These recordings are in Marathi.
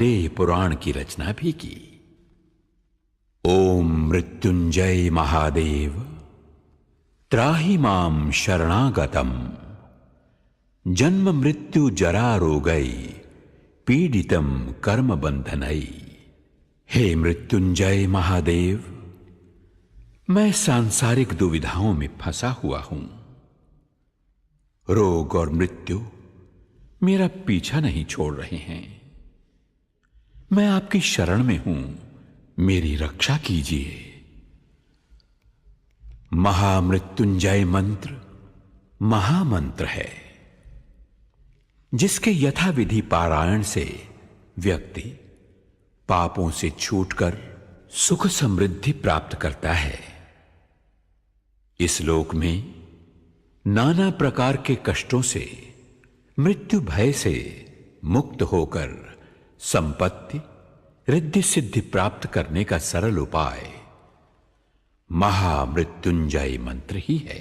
दे पुराण की रचना भी की। ओम मृत्युंजय महादेव, त्राही माम शरणागतम। जन्म मृत्यु जरा रोगई पीडितम कर्म बंधनई हे मृत्युंजय महादेव, मैं सांसारिक दुविधाओं में फंसा हुआ हूँ। रोग और मृत्यु मेरा पीछा नहीं छोड़ रहे हैं। मैं आपकी शरण में हूँ। मेरी रक्षा कीजिए। महामृत्युंजय मंत्र, महामंत्र है, जिसके यथाविधि पारायण से व्यक्ति पापों से छूटकर सुख समृद्धि प्राप्त करता है। इस लोक में नाना प्रकार के कष्टों से, मृत्यु भय से मुक्त होकर संपत्ति रिद्धि सिद्धि प्राप्त करने का सरल उपाय। महामृत्युंजय मंत्र ही है।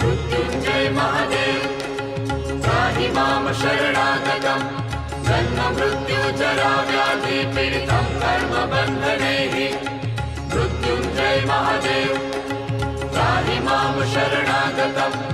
मृत्युञ्जय महादेव त्राहि माँ शरणागतम्। जन्म मृत्यु जरा व्याधि पीडितं कर्म बन्धनैः मृत्युञ्जय महादेव त्राहि माँ शरणागतम्।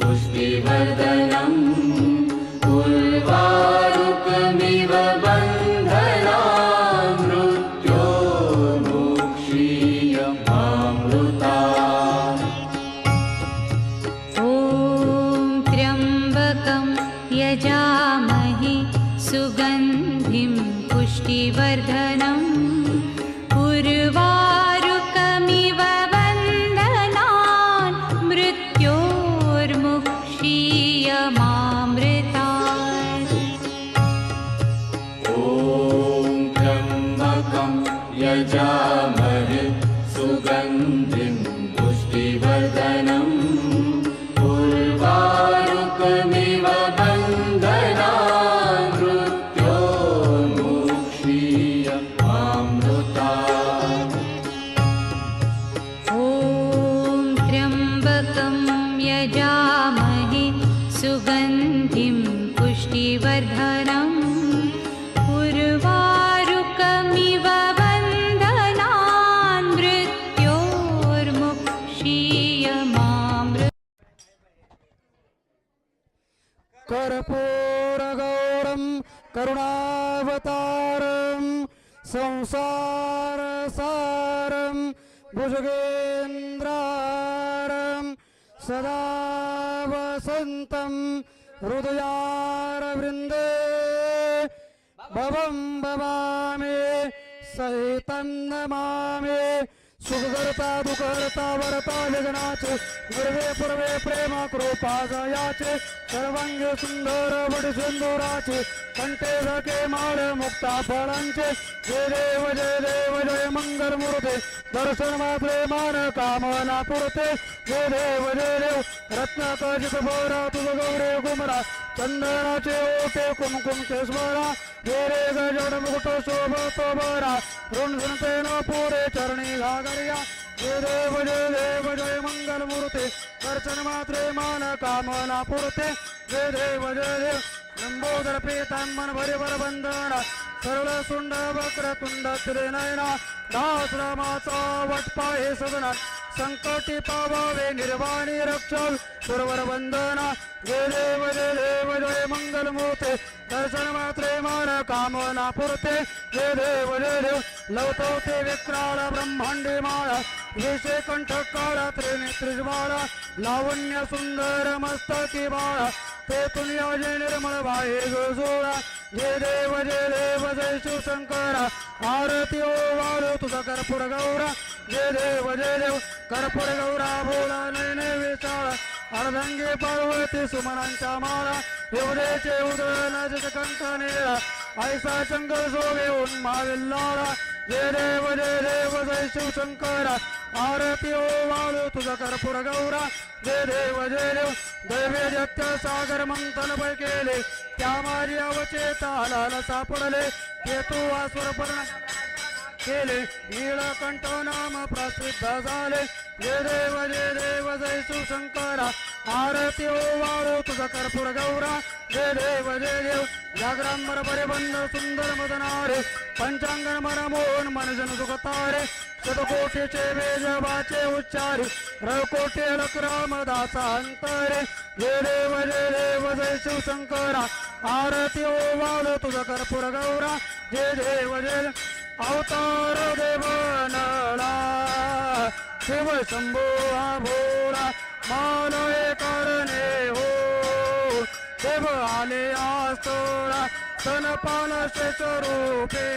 पुष्टिवर्धनम् मृत्योर्मुक्षीयमामृता ॐ त्र्यम्बकं यजामहे सुगन्धिं पुष्टिवर्धनम् उर्वारुकमिव वन्दनान् मृत्योर्मुक्षीयमामृता कर्पूरगौरं करुणावतारं संसारसारं भुजगेन्द्रारं सदा वसन्तं हृदयारवृन्दे भवं भवामि सहितं नमामि करता दुःखहर्ता वरता विघ्नाचे गुरुवे पूर्वे प्रेमा कृपा जयाचे. सर्वांग सुंदर वड सिंदुराचे. कंटे झके माळ मुक्ता फळांचे. जय देव जय देव जय मंगल मूर्ते. दर्शन मात्रे मान कामना पुरते जय देव जय देव. रत्न कजित भोरा तुझ गौरे गुमरा. चंदनाचे ओटे कुमकुम केसवरा वेरे गजड मुकुट शोभत बरा ऋण न पुरे चरणी घागरिया जय देव जय देव जय मंगल मूर्ते दर्शन मात्रे मान कामना पुरते जय देव जय देव लंबोदर पीतांबन भरिवर बंधन सरळ सुंड वक्र तुंड त्रिनयना दास रामाचा वटपा हे सदना संकटी पावावे निर्वाणी रक्षण सुरवर वंदना जय देव जय देव जय मंगल मूर्ते. दर्शन मात्रे मान कामना पुरते. जय देव जय देव. लवतवते विक्राळ ब्रह्मांडी माळा. विषय कंठ काळा त्रिनेत्री ज्वाळा लावण्य सुंदर मस्तकी बाळा. ते तुनिया जय निर्मळ बाहे जोळा जय देव जय देव जय शिवशंकरा. आरती ओ वाळू तुझा कर्पूर गौरा. जय देव जय देव. कर्पूर गौरा भोला नयने विशाळा अर्धंगे पार्वती सुमनांच्या माळा एवढेचे उदय जस कंठ निळा. ऐसा शंकर सोवे उन्माविल्लाळा जय देव जय देव जय शिवशंकरा आरती ओ वाळू तुझा कर्पूर गौरा. जय देव जय देव. दैवे जत्य सागर मंथन पै केले त्या माझी अवचेता सापडले. केतू तू आस्वर पर्ण. केले. नीळकंठ नाम प्रसिद्ध झाले. जय देव जय देव जय सुशंकरा. आरती ओ वाळू तुझा कर्पूर गौरा. जय देव जय देव जागरांबर परिबंध सुंदर मदनारे. पंचांगण मनमोहन मनजन सुखतारे शतकोटीचे वेजवाचे उच्चारी. रकोटे रामदासा अंतरे. जय देव जय देव जय शिवशंकरा आरती ओ वाळू तुझा कर्पूर गौरा. जय देव जय देव अवतार देवनला शिव शंभो हा भोळा मालय करणे हो. देव आले आस्तोळा सनपाल रूपे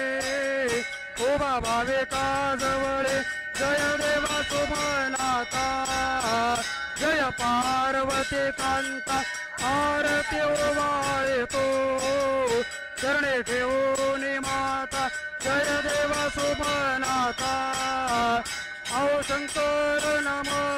उभा भावे जवळे जय देवा सुमनाता जय पार्वती कांता आरती ओवाळे तो चरणे ठेवून माता जय देवा सुमनाता. औ शंकर नमः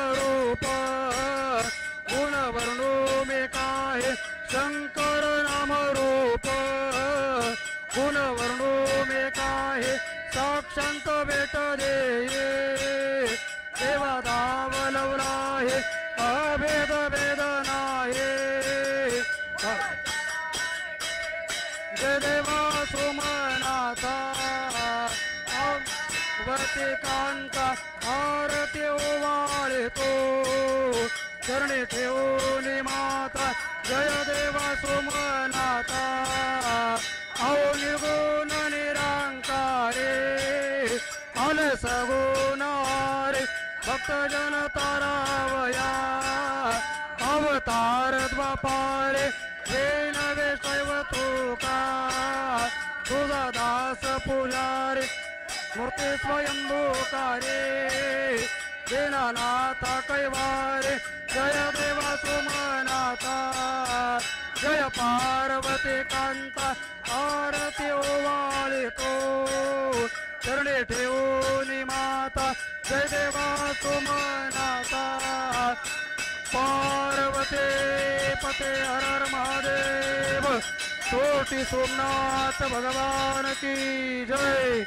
दास पुजारी मूर्ती स्वयंभूकारे दीनानाथा कैवारे जय देवा सुमनाथा। जय पार्वती कांता आरती ओवाळितो चरणे ठेवून माता जय देवा सुमनाथा। पार्वती पते हर महादेव। कोटी सोमनाथ भगवान की जय।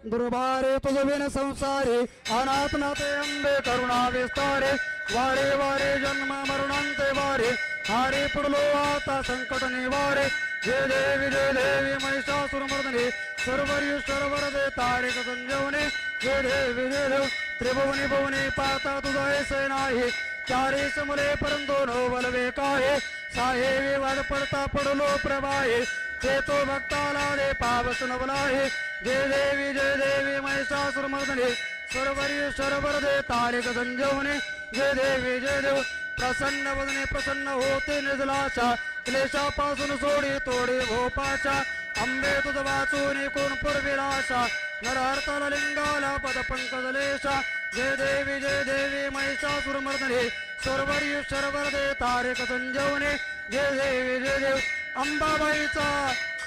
दुर्भारे तुझविन संसारे अनात्मते अंबे करुणा विस्तारे वारे वारे जन्म मरणांते वारे हारे पुढलो आता संकट निवारे जय देवी जय देवी महिषासुर मर्दने सर्वरी सर्वर दे तारिक संजीवने जय देवी जय देव त्रिभुवनी भुवनी पाता तुझा ऐसे नाही चारे समले परंतु नो बलवे काहे साहेबी वाद पडता पडलो प्रवाहे ते तो भक्ताला दे पावस नवलाहे देवी जय देवी महिषासुर मर्दने सर्वरी सर्वर दे तारिक संजीवने जय देवी जय देव प्रसन्न वदने प्रसन्न होते निजलाशा क्लेशापासून सोडी तोडी भोपाचा अंबे तुझ वाचून कोण पूर्विलाशा नरहर्तल लिंगाला पद पंकजलेशा जय देवी जय देवी महिषासुर मर्दने सर्वरी सर्वर दे तारिक संजीवने जय देवी जय देव अंबाबाईचा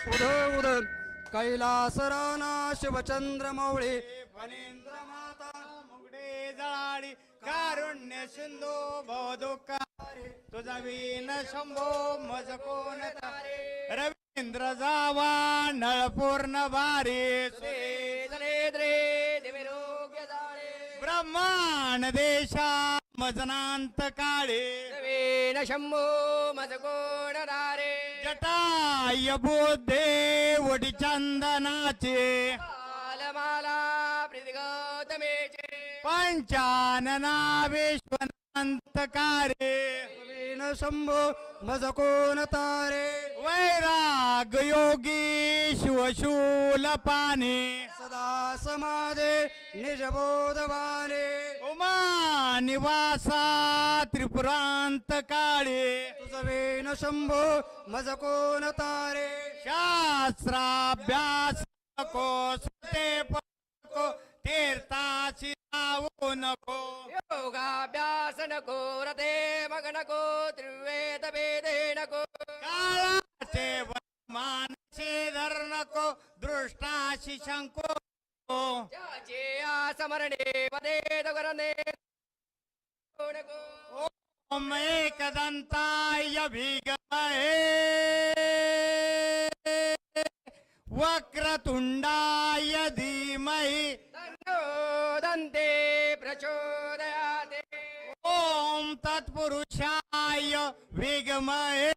उदय उदय. कैलास राणा शिवचंद्र मौळे फणींद्र माता मुगडे जा कारुण्य सिंधू भवदुःख तुझा वीण शंभो मज कोण तारे? रवींद्र जावा नळ पूर्ण भारी ब्रह्मांड देशा मजनांत काळे. शंभो मज कोण दारे जटाय बुद्धे वडी चंदनाचे कालमाला प्रीतिगौतमेचे पंचानना विश्वनांत कारे वीण शंभो मज कोण तारे वैराग योगी शिवशूल पाने सदा समाधे निजबोधवाने। उमा निवासा त्रिपुरांत काळे तुझ वीण शंभो मज कोण तारे? शास्त्राभ्यास नको सुते नको तीर्थाची जाऊ नको. योगाभ्यास नको रथे मग नको त्रिवेद वेदे नको. काळाचे मानसे धर नको दृष्टाशी शंको. आसमरणे मध्ये करणे. नको ओम एकदंताय भीगमहे वक्रतुंडाय धीमहि तन्नो दन्ते प्रचोदयाते ओम तत्पुरुषाय विगमहे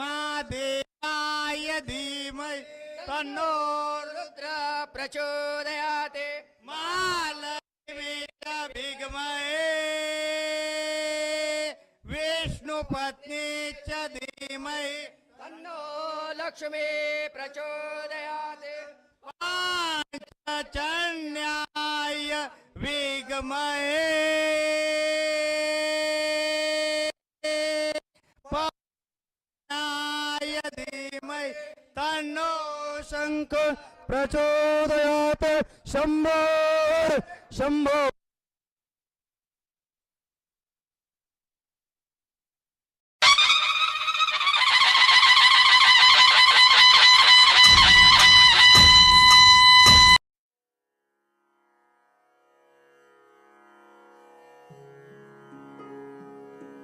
महादेवाय धीमहि तन्नो रुद्र प्रचोदयाते महालक्ष्मीय विगमहे विष्णुपत्नीच धीमहि तन्नो लक्ष्मी प्रचोदयाते। पाञ्चन्याय विगमहे पाञ्चन्याय धीमहि। तन्नो शंख प्रचोदयात। शंभो शंभो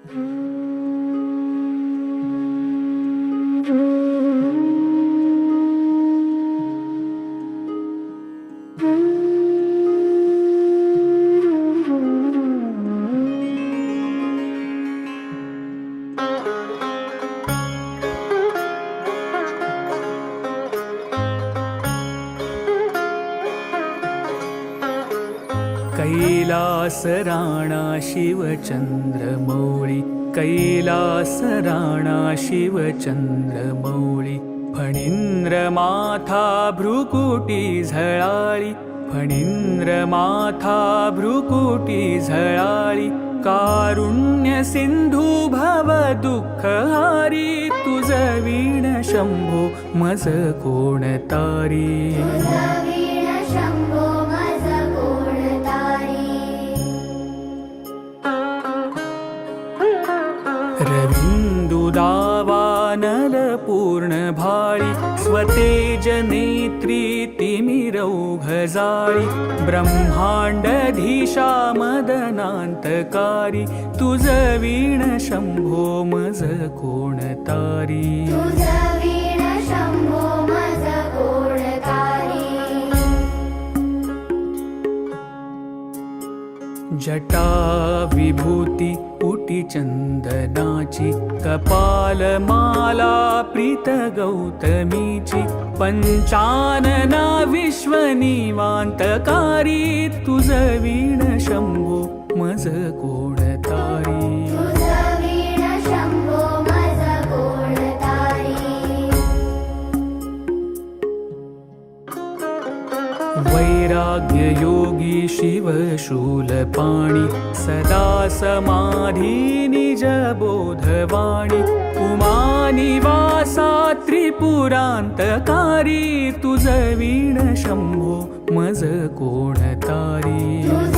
कैलास राणा शिवचंद्रमौळी कैलास राणा शिवचंद्रमौळी फणींद्र माथा भ्रुकुटी झळाळी फणींद्र माथा भ्रुकुटी झळाळी कारुण्य सिंधू भव दुःखहारी तुझ वीण शंभो मज कोण पूर्णभाळि स्वतेज नेत्री तिमिरौघजाळि ब्रह्माण्डधीशा मदनान्तकारी तुझ वीण शम्भो मज कोणतारी. जटा विभूती उटी चंदनाची कपालमाला प्रीत गौतमीची पंचानना विश्वनिवान्तकारी तुझ वीण शंभो मज कोण शिवशूलपाणि सदा समाधी निज बोधवाणी. उमानिवासा त्रिपुरान्तकारी तुझ वीण शम्भो मज कोणतारी तुझ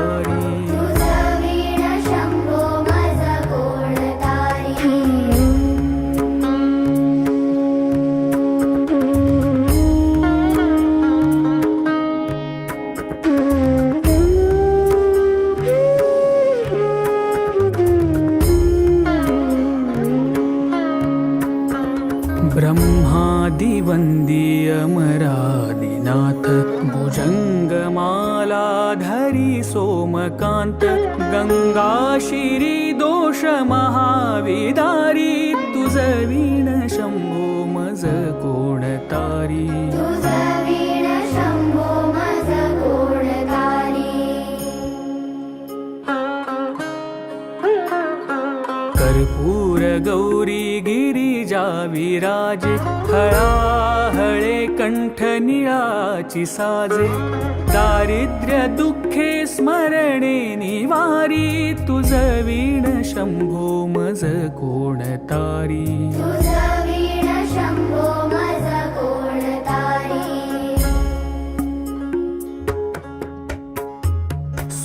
हळाहळे कंठ निळाची साजे. दारिद्र्य दुःखे स्मरणे निवारी. तुझ वीण शंभो मज कोण तारी?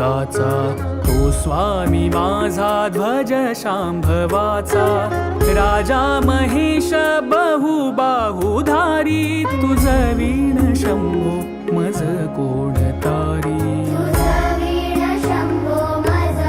अंतकाचा तो स्वामी माझा ध्वज शांभवाचा. राजा महेश बहुबाहुधारी तुझ वीण शंभो मज कोण तारी? तुझ वीण शंभो मज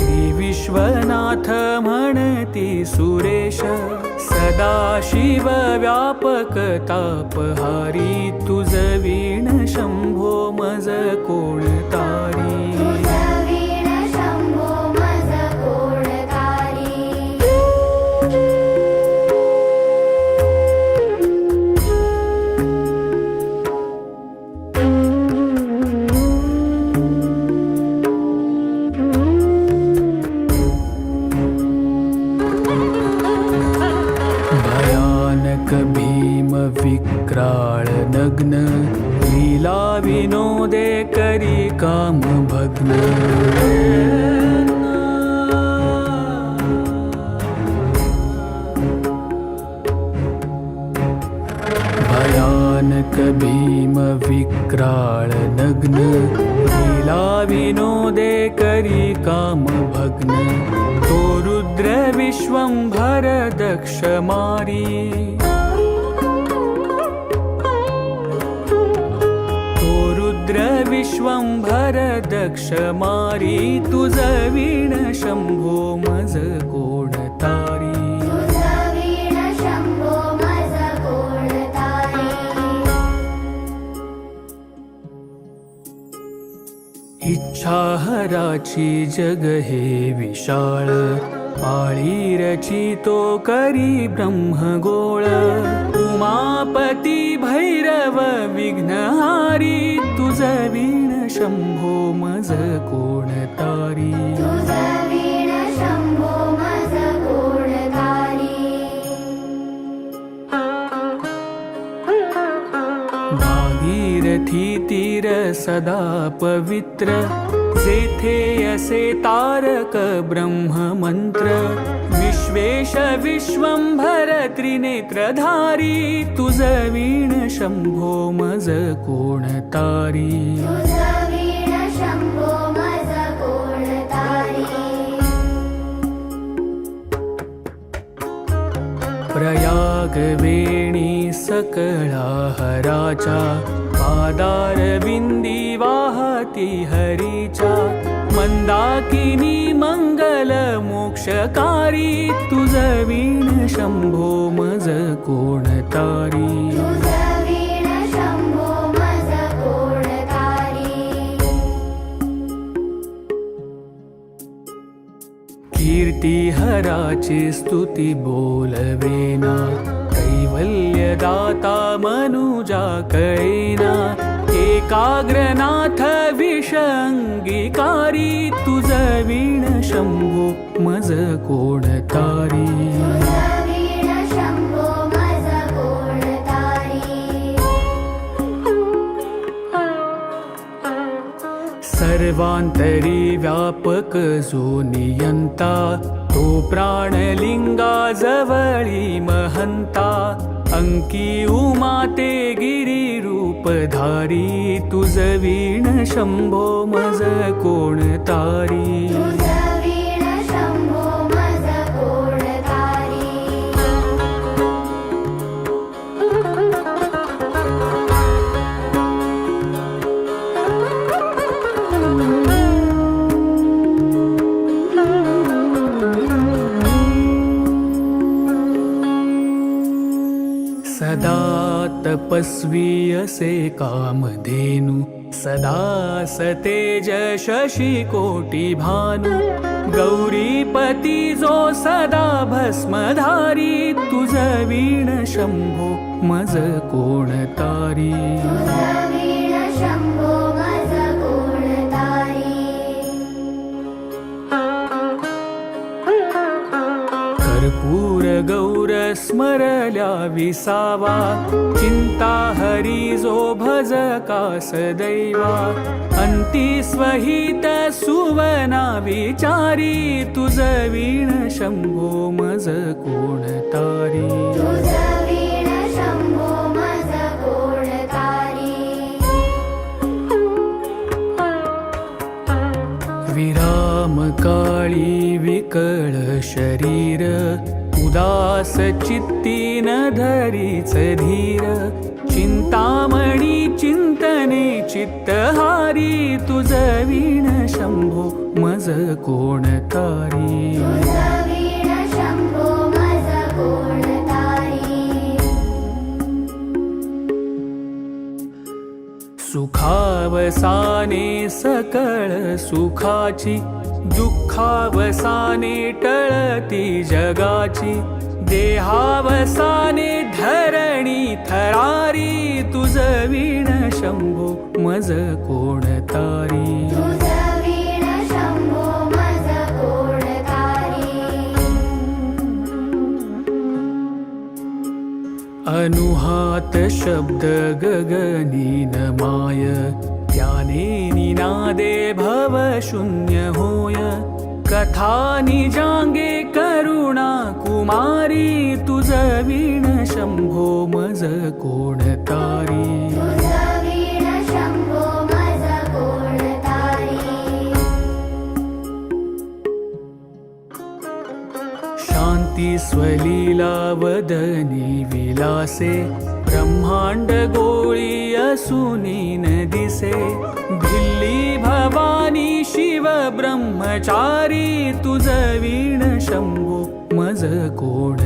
श्री विश्वनाथ म्हणती सुरेश सदा शिव व्यापक तापहारी तुझ वीण शंभो मज कोण इच्छाहराची जग हे विशाळ. पाळी रचितो करी ब्रह्मगोळ. उमापती भैरव विघ्नहारी. तुझ वीण शंभो मज कोण तारी. भागीरथी तीर सदा पवित्र. जेथे असे तारक ब्रह्ममंत्र विश्वेश विश्वंभर त्रिनेत्रधारी तुझ वीण शंभो मज कोण तारी? तुझ वीण शंभो मज कोण तारी? प्रयाग वेणी सकळा हराच्या पादार बिंदी भक्ती हरीच्या मंदाकिनी मंगल मोक्षकारी तुझ वीण शंभो मज कोणतारी कीर्ती हराची स्तुती बोलवेना कैवल्यदाता मनुजा कै एकाग्रनाथ विषंगिकारी तुझ वीण शंभो मज कोण तारी मज कोणतारी सर्वांतरी व्यापक जो नियंता तो प्राणलिंगा जवळी महंता अंकी उमाते गिरी रूपधारी तुझ वीण शंभो मज कोण तारी? तपस्वी असे कामधेनु सदा सतेज शशी कोटी भानु। गौरीपती जो सदा भस्मधारी तुझ वीण शंभो मज कोण तारी। तुझ वीण कोणतारी गौर स्मरल्या विसावा चिंता हरी जो भज कास दैवा अंती स्वहित सुवना विचारी तुझ वीण शंभो मज कोण तारी तुझ वीण शम्भो मज कोणतारी विराम काळी विकळ शरीर उदास चित्ती न धरीच धीर चिंतामणी चिंतने चित्तहारी तुझ वीण शंभो मज कोण तारी? सुखावसाने सकळ सुखाची दुःखावसाने टळती जगाची देहावसाने धरणी थरारी तुझ वीण शंभो मज कोण तारी? कोणतारी अनुहात शब्द गगनी नमाय त्याने निनादे भव शून्य होय। कथा निजांगे करुणा कुमारी तुझ वीण शंभो मज कोण तारी। तुझ वीण शम्भो मज कोणतारी शांती स्वलीला वदनी विलासे ब्रह्मांड गोळी असुनी न दिसे. भिल्ली भवानी शिव ब्रह्मचारी तुझ वीण शंभू मज कोण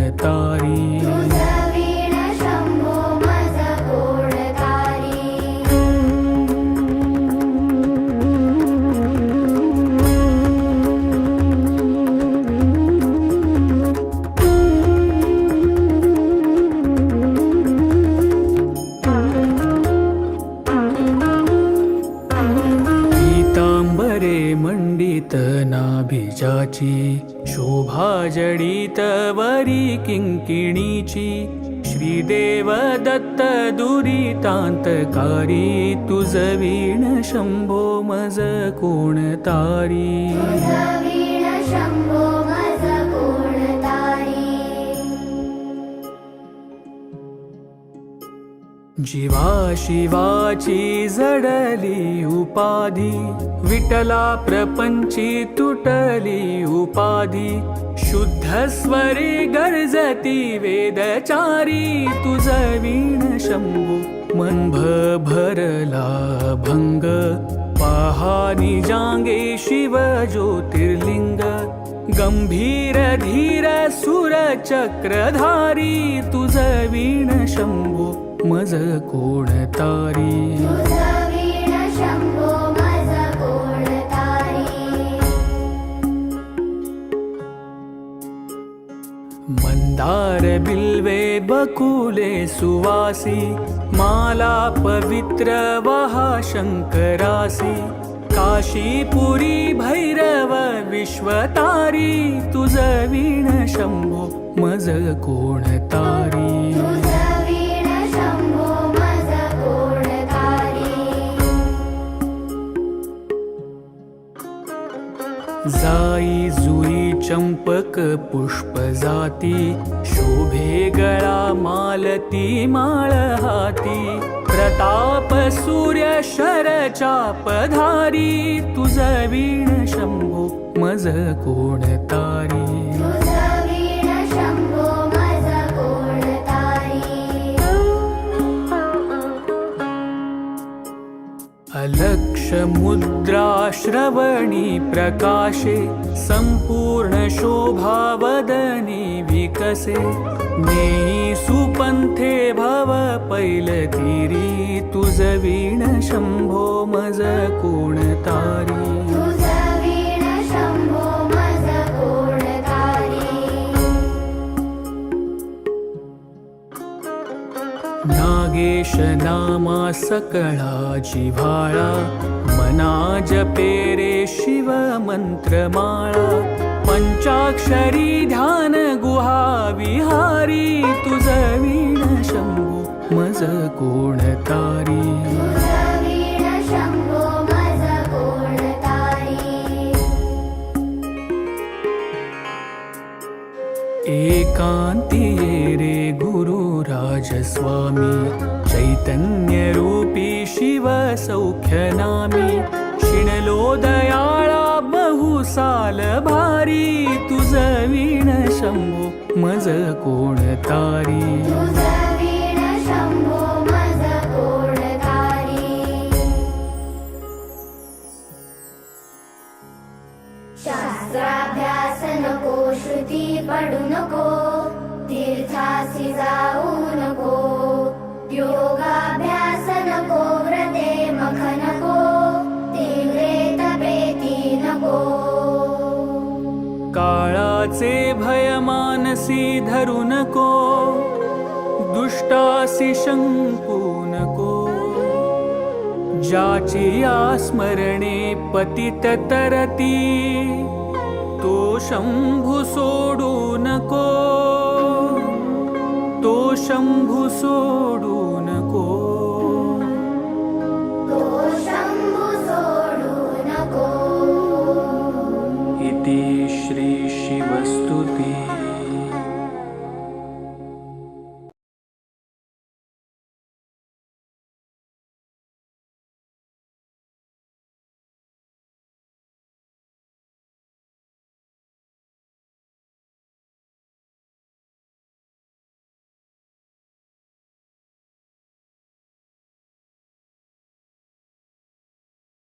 मंडित नाभिजाची शोभा जडित वरी किंकिणीची श्रीदेव दत्त दुरितांतकारी तुझ वीण शंभो मज कोण तारी? जीवा शिवाची जडली उपाधी विटला प्रपंची तुटली उपाधी. शुद्ध स्वरी गर्जती वेदचारी तुझ वीण शंभू मनभ भरला भंग. पहानी जांगे शिव ज्योतिर्लिंग गंभीर धीर सुर चक्रधारी तुझ वीण शंभू. मज कोण तारी। मंदार बिल्वे बकुले सुवासी माला पवित्र वहा शंकरासी। काशीपुरी भैरव विश्वतारी तुझ वीण शंभो मज कोण जाई जुई चंपक पुष्प जाती शोभे गळा मालती माळ हाती. प्रताप सूर्य शरचा पधारी तुझ वीण शंभो मज कोण तारी. अलक्ष मुद श्रवणी प्रकाशे संपूर्ण शोभा वदनी विकसे। नेई सुपंथे भव पैलतीरी तुझ वीण शंभो मज कोण तारी। तुझ वीण शंभो मज कोणतारी नागेश नामा सकळा जिव्हाळा नाजपे रे शिवमन्त्रमाला पञ्चाक्षरी ध्यानगुहाविहारी तु मज गोणतारी एकान्तिये रे गुरुराजस्वामी चैतन्यरूपी शिवसौख्यनामि कोण तारी? मनसी धरू नको दुष्टासी शंकू नको. ज्याची स्मरणे पतित तरती तो शंभू सोडू नको. तो शंभू सोडू